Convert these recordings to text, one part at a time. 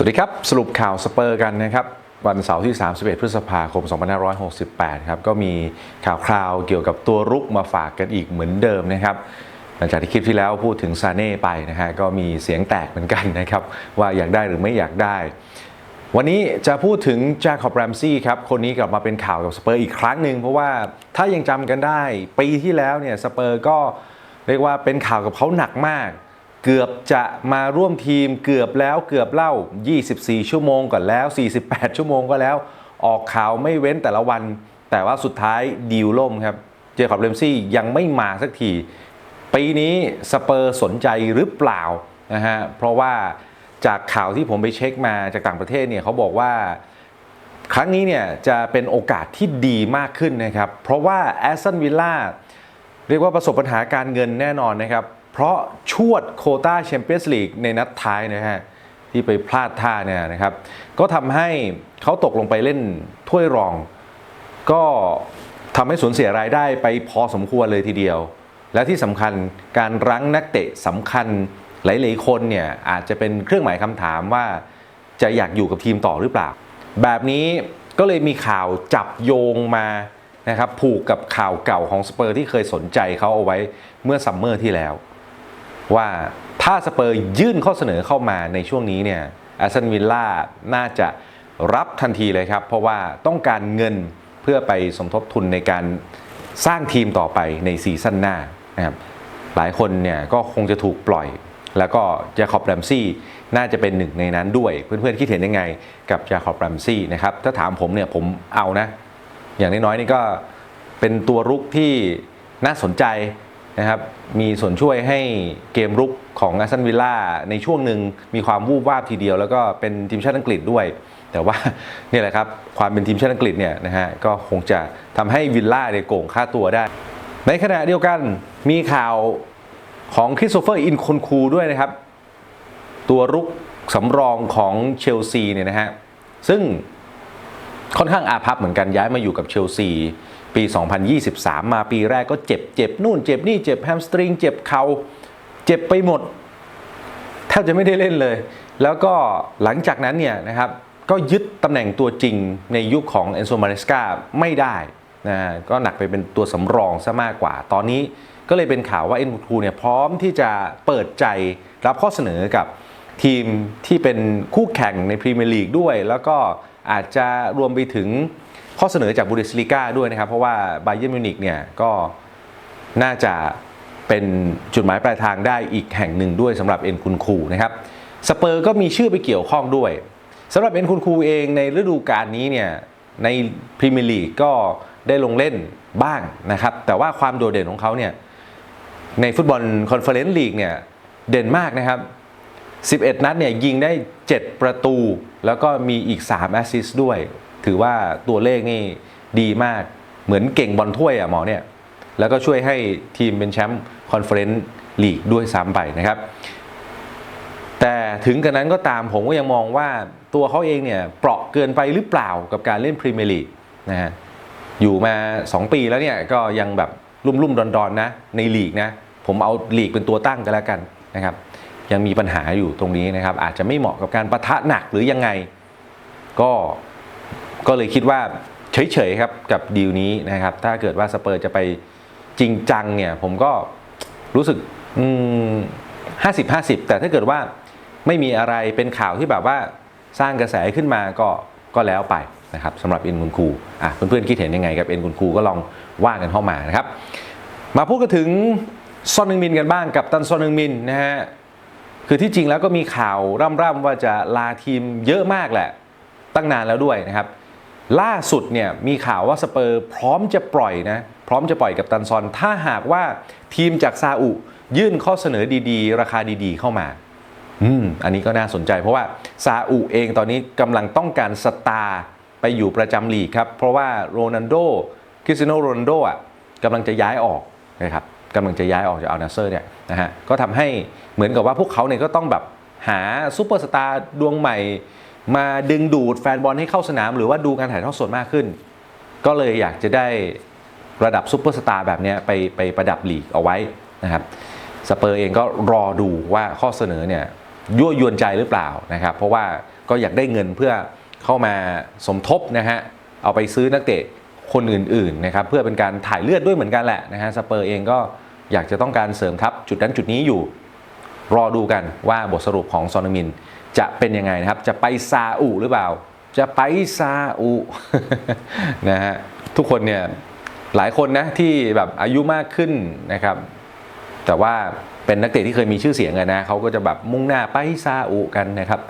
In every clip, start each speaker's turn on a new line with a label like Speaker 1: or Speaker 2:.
Speaker 1: สวัสดีครับ สรุปข่าวสเปอร์กันนะครับ วันเสาร์ที่ 31 พฤษภาคม 2568 ครับก็มีข่าวคราวเกี่ยวกับตัวรุกมาฝากกันอีกเหมือนเดิมนะครับหลังจากที่คลิปที่แล้วพูดถึงซาเน่ไปนะฮะก็มีเสียงแตกเหมือนกันนะครับ ว่าอยากได้หรือไม่อยากได้ วันนี้จะพูดถึงจาคอบแรมซี่ครับคนนี้กลับมาเป็นข่าวกับสเปอร์อีกครั้งหนึ่งเพราะว่าถ้ายังจำกันได้ ปีที่แล้วเนี่ยสเปอร์ก็เรียกว่าเป็นข่าวกับเขาหนักมาก เกือบจะมาร่วมทีมเกือบแล้วเกือบเล่า 24 ชั่วโมงก่อนแล้ว 48 ชั่วโมงก็แล้ว ออกข่าวไม่เว้นแต่ละวัน แต่ว่าสุดท้ายดีลล่มครับ เจคอบเรมซี่ยังไม่มาสักที ปีนี้สเปอร์สนใจหรือเปล่านะฮะ เพราะว่าจากข่าวที่ผมไปเช็คมาจากต่างประเทศเนี่ยเขาบอกว่าครั้งนี้เนี่ยจะเป็นโอกาสที่ดีมากขึ้นนะครับ เพราะว่าแอสตันวิลล่าเรียกว่าประสบปัญหาการเงินแน่นอนนะครับ เพราะชวดโคต้าแชมเปี้ยนส์ลีกในนัดท้ายนะฮะที่ไปพลาดท่าเนี่ยนะครับ ก็ทำให้เขาตกลงไปเล่นถ้วยรอง ก็ทำให้สูญเสียรายได้ไปพอสมควรเลยทีเดียว และที่สำคัญการรั้งนักเตะสำคัญหลายๆคนเนี่ยอาจจะเป็นเครื่องหมายคำถามว่าจะอยากอยู่กับทีมต่อหรือเปล่า แบบนี้ก็เลยมีข่าวจับโยงมานะครับผูกกับข่าวเก่าของสเปอร์ที่เคยสนใจเขาเอาไว้เมื่อซัมเมอร์ที่แล้ว ว่าถ้าสเปอร์ยื่นข้อเสนอเข้ามาในช่วงนี้เนี่ยแอสตันวิลล่าน่าจะรับทันทีเลยครับ เพราะว่าต้องการเงินเพื่อไปสมทบทุนในการสร้างทีมต่อไปในซีซั่นหน้านะครับหลายคนเนี่ยก็คงจะถูกปล่อย แล้วก็จาคอบแรมซี่น่าจะเป็นหนึ่งในนั้นด้วย เพื่อนๆคิดเห็นยังไงกับจาคอบแรมซี่นะครับถ้าถามผมเนี่ยผมเอานะ อย่างน้อยๆนี่ก็เป็นตัวรุกที่น่าสนใจ นะครับมีส่วนช่วยให้เกมรุกของอา s ซันวิลล่าในช่วงหนึ่งมีความวูบวาบทีเดียว แล้วก็เป็นทีมชาติอังกฤษด้วย แต่ว่านี่แหละครับความเป็นทีมชาติอังกฤษเนี่ยนะฮะก็คงจะทำให้วิลล่าเนี่ยโก่งค่าตัวได้ ในขณะเดียวกันมีข่าวของคริสโตเฟอร์อินคอนคูด้วยนะครับ ตัวรุกสำรองของเชลซีเนี่ยนะฮะซึ่งค่อนข้างอาภัพเหมือนกันย้ายมาอยู่กับเชลซี ปี 2023 มาปีแรกก็เจ็บเจ็บนู่นเจ็บนี่เจ็บแฮมสตริงเจ็บเขา่าเจ็บไปหมดแทบจะไม่ได้เล่นเลย แล้วก็หลังจากนั้นเนี่ยนะครับก็ยึดตำแหน่งตัวจริงในยุคของเอนโซมาเรสกาไม่ได้นะก็หนักไปเป็นตัวสำรองซะมากกว่า ตอนนี้ก็เลยเป็นข่าวว่าเอ็นคูเนี่ยพร้อมที่จะเปิดใจรับข้อเสนอกับทีมที่เป็นคู่แข่งในพรีเมียร์ลีกด้วย แล้วก็อาจจะรวมไปถึง ข้อเสนอจากบูเดสลิก้าด้วยนะครับ เพราะว่าไบเยนมิวนิกเนี่ยก็น่าจะเป็นจุดหมายปลายทางได้อีกแห่งหนึ่งด้วยสำหรับเอ็นคุนคูนะครับสเปอร์ก็มีชื่อไปเกี่ยวข้องด้วยสำหรับเอ็นคุนคูเองในฤดูกาลนี้เนี่ยในพรีเมียร์ลีกก็ได้ลงเล่นบ้างนะครับ แต่ว่าความโดดเด่นของเขาเนี่ยในฟุตบอลคอนเฟอเรนซ์ลีกเนี่ยเด่นมากนะครับ 11 นัดเนี่ยยิงได้ 7 ประตู แล้วก็มีอีก 3 แอสซิสต์ด้วย ถือว่าตัวเลขนี่ดีมากเหมือนเก่งบอลถ้วยอะหมอเนี่ยแล้วก็ช่วยให้ทีมเป็นแชมป์คอนเฟอเรนซ์ลีกด้วยซ้ำไปนะครับ แต่ถึงกระนั้นก็ตามผมก็ยังมองว่าตัวเขาเองเนี่ยเปราะเกินไปหรือเปล่ากับการเล่นพรีเมียร์ลีกนะฮะอยู่มา 2 ปีแล้วเนี่ยก็ยังแบบรุ่มๆดอนๆนะในลีกนะผมเอาลีกเป็นตัวตั้งกันแล้วกันนะครับ ยังมีปัญหาอยู่ตรงนี้นะครับ อาจจะไม่เหมาะกับการประทะหนักหรือยังไง ก็ ก็เลยคิดว่าเฉยๆครับกับดีลนี้นะครับ ถ้าเกิดว่าสเปอร์จะไปจริงจังเนี่ย ผมก็รู้สึกห้าสิบห้าสิบแต่ถ้าเกิดว่าไม่มีอะไรเป็นข่าวที่แบบว่าสร้างกระแสขึ้นมาก็ก็แล้วไปนะครับสำหรับเอ็นกุนคูอะเพื่อนๆคิดเห็นยังไงกับเอ็นกุนคูก็ลองว่ากันเข้ามานะครับ มาพูดกันถึงซอนนึงมินกันบ้างกับตันซอนนึงมินนะฮะคือที่จริงแล้วก็มีข่าวร่ำๆว่าจะลาทีมเยอะมากแหละตั้งนานแล้วด้วยนะครับ ล่าสุดเนี่ยมีข่าวว่าสเปอร์พร้อมจะปล่อยนะพร้อมจะปล่อยกับตันซอน ถ้าหากว่าทีมจากซาอุยื่นข้อเสนอดีๆ ราคาดีๆ เข้ามา อืม อันนี้ก็น่าสนใจ เพราะว่าซาอุเองตอนนี้กำลังต้องการสตาร์ไปอยู่ประจำลีกครับ เพราะว่าโรนัลโดคริสเตียโนโรนัลโดอะกำลังจะย้ายออกนะครับกำลังจะย้ายออกจากอัลนาเซอร์เนี่ยนะฮะก็ทำให้เหมือนกับว่าพวกเขาเนี่ยก็ต้องแบบหาซูเปอร์สตาร์ดวงใหม่ มาดึงดูดแฟนบอลให้เข้าสนาม หรือว่าดูการถ่ายทอดสดมากขึ้น ก็เลยอยากจะได้ระดับซูเปอร์สตาร์แบบนี้ไปไปประดับลีกเอาไว้นะครับสเปอร์เองก็รอดูว่าข้อเสนอเนี่ยยั่วยวนใจหรือเปล่านะครับ เพราะว่าก็อยากได้เงินเพื่อเข้ามาสมทบนะฮะเอาไปซื้อนักเตะคนอื่นๆนะครับเพื่อเป็นการถ่ายเลือดด้วยเหมือนกันแหละนะฮะสเปอร์เองก็อยากจะต้องการเสริมทัพจุดนั้นจุดนี้อยู่ รอดูกันว่าบทสรุปของซอนมิน จะเป็นยังไงนะครับ จะไปซาอุหรือเปล่า จะไปซาอุนะฮะทุกคนเนี่ยหลายคนนะที่แบบอายุมากขึ้นนะครับ แต่ว่าเป็นนักเตะที่เคยมีชื่อเสียงกันนะเขาก็จะแบบมุ่งหน้าไปซาอุกันนะครับ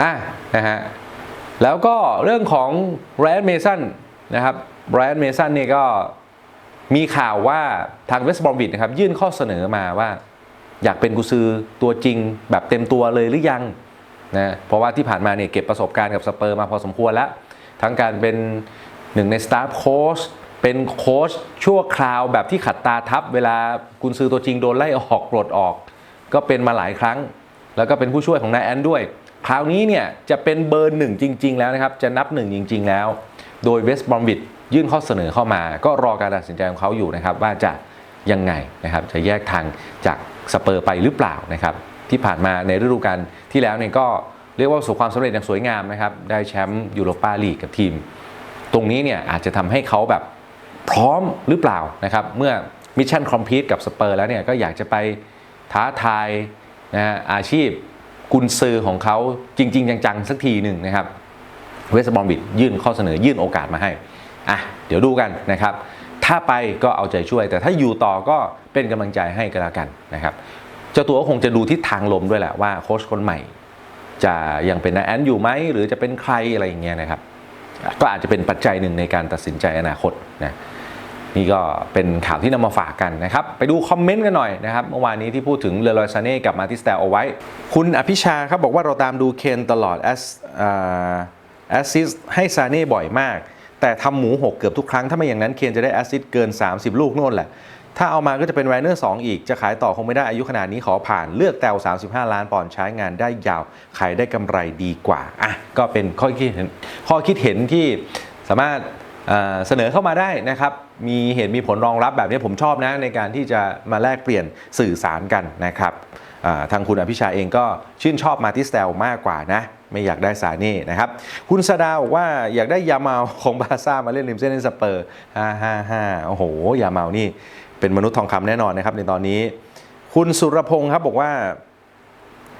Speaker 1: อะนะฮะแล้วก็เรื่องของแรนด์เมสันนะครับแรนด์เมสันเนี่ยก็มีข่าวว่าทางเวสต์บรอมบิดนะครับยื่นข้อเสนอมาว่า อยากเป็นกุซือตัวจริงแบบเต็มตัวเลยหรือยังนะเพราะว่าที่ผ่านมาเนี่ยเก็บประสบการณ์กับสเปอร์มาพอสมควรแล้ว ทั้งการเป็นหนึ่งในสตาฟโค้ชเป็นโค้ชชั่วคราวแบบที่ขัดตาทับ เวลากุนซือตัวจริงโดนไล่ออกปลดออก ก็เป็นมาหลายครั้ง แล้วก็เป็นผู้ช่วยของนายแอนด้วย คราวนี้เนี่ยจะเป็นเบอร์หนึ่งจริง ๆ แล้วนะครับ จะนับหนึ่งจริง ๆ แล้ว โดยเวสต์บอมบิดยื่นข้อเสนอเข้ามา ก็รอการตัดสินใจของเขาอยู่นะครับว่าจะยังไงนะครับจะแยกทางจาก สเปอร์ไปหรือเปล่านะครับที่ผ่านมาในฤดูกาลที่แล้วเนี่ยก็เรียกว่าประสบความสำเร็จอย่างสวยงามนะครับได้แชมป์ยูโรปาลีกกับทีม ตรงนี้เนี่ยอาจจะทำให้เขาแบบพร้อมหรือเปล่านะครับเมื่อมิชชั่นคอมพลีทกับสเปอร์แล้วเนี่ยก็อยากจะไปท้าทายนะฮะอาชีพกุนซือของเขาจริง ๆ จังๆ สักทีหนึ่งนะครับเวสต์บอมบิดยื่นข้อเสนอยื่นโอกาสมาให้อะเดี๋ยวดูกันนะครับ ถ้าไปก็เอาใจช่วย แต่ถ้าอยู่ต่อก็เป็นกำลังใจให้กันแล้วกันนะครับเจ้าตัวก็คงจะดูทิศทางลมด้วยแหละว่าโค้ชคนใหม่ จะยังเป็นนาแอนอยู่ไหมหรือจะเป็นใครอะไรอย่างเงี้ยนะครับ ก็อาจจะเป็นปัจจัยหนึ่งในการตัดสินใจอนาคตนะนี่ก็เป็นข่าวที่นำมาฝากกันนะครับ ไปดูคอมเมนต์กันหน่อยนะครับ เมื่อวานนี้ที่พูดถึงเลอรอยซาเน่กับมาติสแตลเอาไว้ คุณอภิชาครับบอกว่าเราตามดูเคนตลอดแอสแอสซิสให้ซาเน่บ่อยมาก แต่ทำหมูหกเกือบทุกครั้ง ถ้าไม่อย่างนั้นเคนจะได้แอซิดเกิน 30 ลูกโน่นแหละ ถ้าเอามาก็จะเป็นไวเนอร์2อีก จะขายต่อคงไม่ได้อายุขนาดนี้ขอผ่านเลือกแตว35 ล้านปอนด์ใช้งานได้ยาว ขายได้กำไรดีกว่าอะก็เป็นข้อคิดเห็นข้อคิดเห็นที่สามารถ เสนอเข้ามาได้นะครับ มีเหตุมีผลรองรับแบบนี้ผมชอบนะในการที่จะมาแลกเปลี่ยนสื่อสารกันนะครับทางคุณอภิชาเองก็ชื่นชอบมาติสเตลมากกว่านะไม่อยากได้ซาเน่นะครับ คุณสดาบอกว่าอยากได้ยาเมาของบาซ่ามาเล่นริมเส้นเล่นสเปอร์555โอ้โห ยาเมานี่เป็นมนุษย์ทองคำแน่นอนนะครับในตอนนี้ คุณสุรพงศ์ครับบอกว่า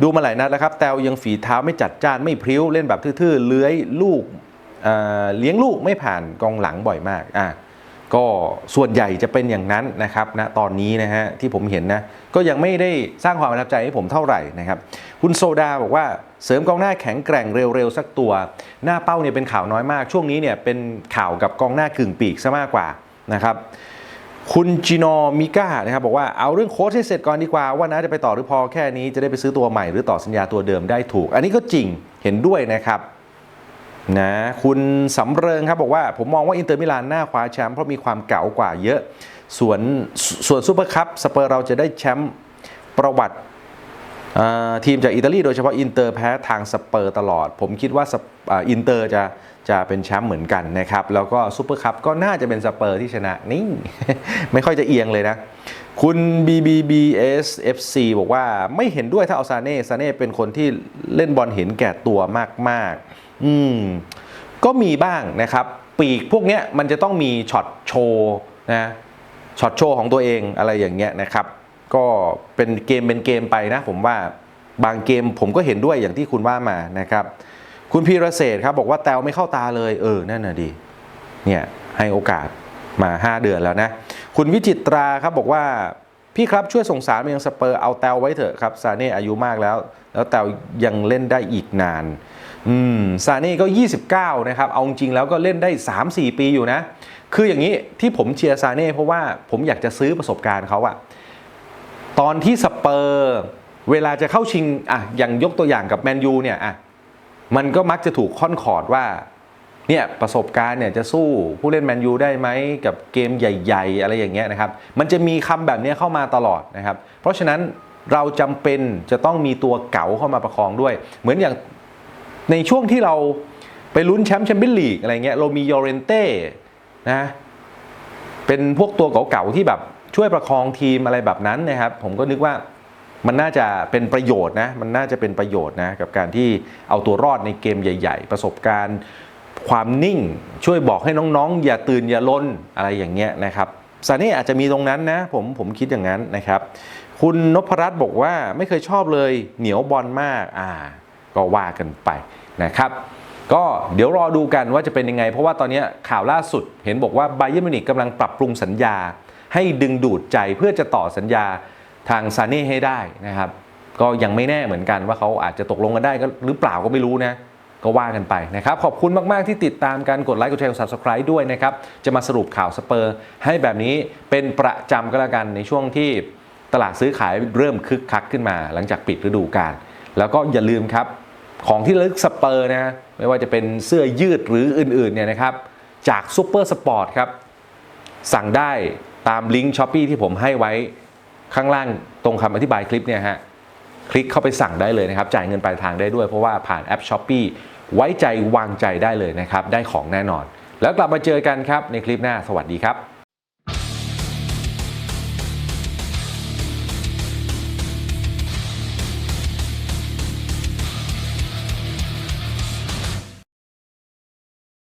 Speaker 1: ดูมาหลายนัดแล้วครับ แตวยังฝีเท้าไม่จัดจ้านไม่พริ้วเล่นแบบทื่อๆ เลื้อยลูก เเลี้ยงลูกไม่ผ่านกองหลังบ่อยมากอะก็ส่วนใหญ่จะเป็นอย่างนั้นนะครับณตอนนี้นะฮะที่ผมเห็นนะก็ยังไม่ได้สร้างความประทับใจให้ผมเท่าไหร่นะครับคุณโซดาบอกว่าเสริมกองหน้าแข็งแกร่งเร็วๆสักตัว หน้าเป้าเนี่ยเป็นข่าวน้อยมาก ช่วงนี้เนี่ยเป็นข่าวกับกองหน้ากึ่งปีกซะมากกว่านะครับคุณจิโนมิก้านะครับบอกว่าเอาเรื่องโค้ชให้เสร็จก่อนดีกว่า ว่านะจะไปต่อหรือพอแค่นี้จะได้ไปซื้อตัวใหม่หรือต่อสัญญาตัวเดิมได้ถูก อันนี้ก็จริงเห็นด้วยนะครับ นะคุณสำเริงครับบอกว่าผมมองว่าอินเตอร์มิลานน่าคว้าแชมป์เพราะมีความเก๋ากว่าเยอะ ส่วนส่วนซูเปอร์คัพสเปอร์เราจะได้แชมป์ประวัติ ทีมจากอิตาลีโดยเฉพาะอินเตอร์แพ้ทางสเปอร์ตลอด ผมคิดว่าอินเตอร์จะจะเป็นแชมป์เหมือนกันนะครับ แล้วก็ซูเปอร์คัพก็น่าจะเป็นสเปอร์ที่ชนะนี่ ไม่ค่อยจะเอียงเลยนะ คุณ BBBSFC บอกว่าไม่เห็นด้วยถ้าเอาซาเน่ซาเน่เป็นคนที่เล่นบอลเห็นแก่ตัวมาก ๆ อืมก็มีบ้างนะครับ ปีกพวกเนี้ยมันจะต้องมีช็อตโชว์นะช็อตโชว์ของตัวเองอะไรอย่างเงี้ยนะครับ ก็เป็นเกมเป็นเกมไปนะผมว่าบางเกมผมก็เห็นด้วยอย่างที่คุณว่ามานะครับ คุณพีระเศษครับบอกว่าแตวไม่เข้าตาเลยเออนั่นน่ะดีเนี่ยให้โอกาสมา 5 เดือนแล้วนะ คุณวิจิตราครับบอกว่าพี่ครับช่วยส่งสารมายังสเปอร์เอาแตวไว้เถอะครับซาเน่อายุมากแล้ว แล้วแตวยังเล่นได้อีกนานอืมซาเน่ก็ 29 นะครับ เอาจริงแล้วก็เล่นได้ 3-4 ปีอยู่นะ คืออย่างนี้ที่ผมเชียร์ซาเน่เพราะว่าผมอยากจะซื้อประสบการณ์เขาอะ ตอนที่สเปอร์เวลาจะเข้าชิงอะอย่างยกตัวอย่างกับแมนยูเนี่ยอะมันก็มักจะถูกค่อนคอร์ดว่าเนี่ยประสบการณ์เนี่ยจะสู้ผู้เล่นแมนยูได้ไหมกับเกมใหญ่ ๆ อะไรอย่างเงี้ยนะครับ มันจะมีคำแบบนี้เข้ามาตลอดนะครับ เพราะฉะนั้นเราจำเป็นจะต้องมีตัวเก๋าเข้ามาประคองด้วย เหมือนอย่างในช่วงที่เราไปลุ้นแชมป์แชมเปี้ยนลีกอะไรเงี้ยเรามียอร์เรนเต้นะเป็นพวกตัวเก่าๆที่แบบ ช่วยประคองทีมอะไรแบบนั้นนะครับ ผมก็นึกว่ามันน่าจะเป็นประโยชน์นะมันน่าจะเป็นประโยชน์นะกับการที่เอาตัวรอดในเกมใหญ่ ๆ ประสบการณ์ ความนิ่งช่วยบอกให้น้องๆ อย่าตื่นอย่าลนอะไรอย่างเงี้ยนะครับซาเน่อาจจะมีตรงนั้นนะผมผมคิดอย่างนั้นนะครับ คุณนพรัตน์บอกว่าไม่เคยชอบเลยเหนียวบอลมากอ่า ก็ว่ากันไปนะครับก็เดี๋ยวรอดูกันว่าจะเป็นยังไง เพราะว่าตอนนี้ข่าวล่าสุดเห็นบอกว่าไบเยอร์มิวนิกกำลังปรับปรุงสัญญา ให้ดึงดูดใจเพื่อจะต่อสัญญาทางซาเน่ให้ได้นะครับ ก็ยังไม่แน่เหมือนกันว่าเขาอาจจะตกลงกันได้ก็หรือเปล่าก็ไม่รู้นะก็ว่ากันไปนะครับ ขอบคุณมาก ๆ ที่ติดตามกันกดไลค์กดแชร์กด subscribe ด้วยนะครับ จะมาสรุปข่าวสเปอร์ ให้แบบนี้เป็นประจำก็แล้วกันในช่วงที่ตลาดซื้อขายเริ่มคึกคักขึ้นมา หลังจากปิดฤดูกาลแล้วก็อย่าลืมครับ ของที่ระลึกสเปอร์นะไม่ว่าจะเป็นเสื้อยืดหรืออื่น ๆ เนี่ยนะครับ จากซูเปอร์สปอร์ตครับ สั่งได้ ตามลิงก์ช้อปปีที่ผมให้ไว้ข้างล่างตรงคำอธิบายคลิปเนี่ยฮะคลิกเข้าไปสั่งได้เลยนะครับ จ่ายเงินปลายทางได้ด้วยเพราะว่าผ่านแอปช้อป e e ไว้ใจวางใจได้เลยนะครับ ได้ของแน่นอน แล้วกลับมาเจอกันครับในคลิปหน้าสวัสดีครับ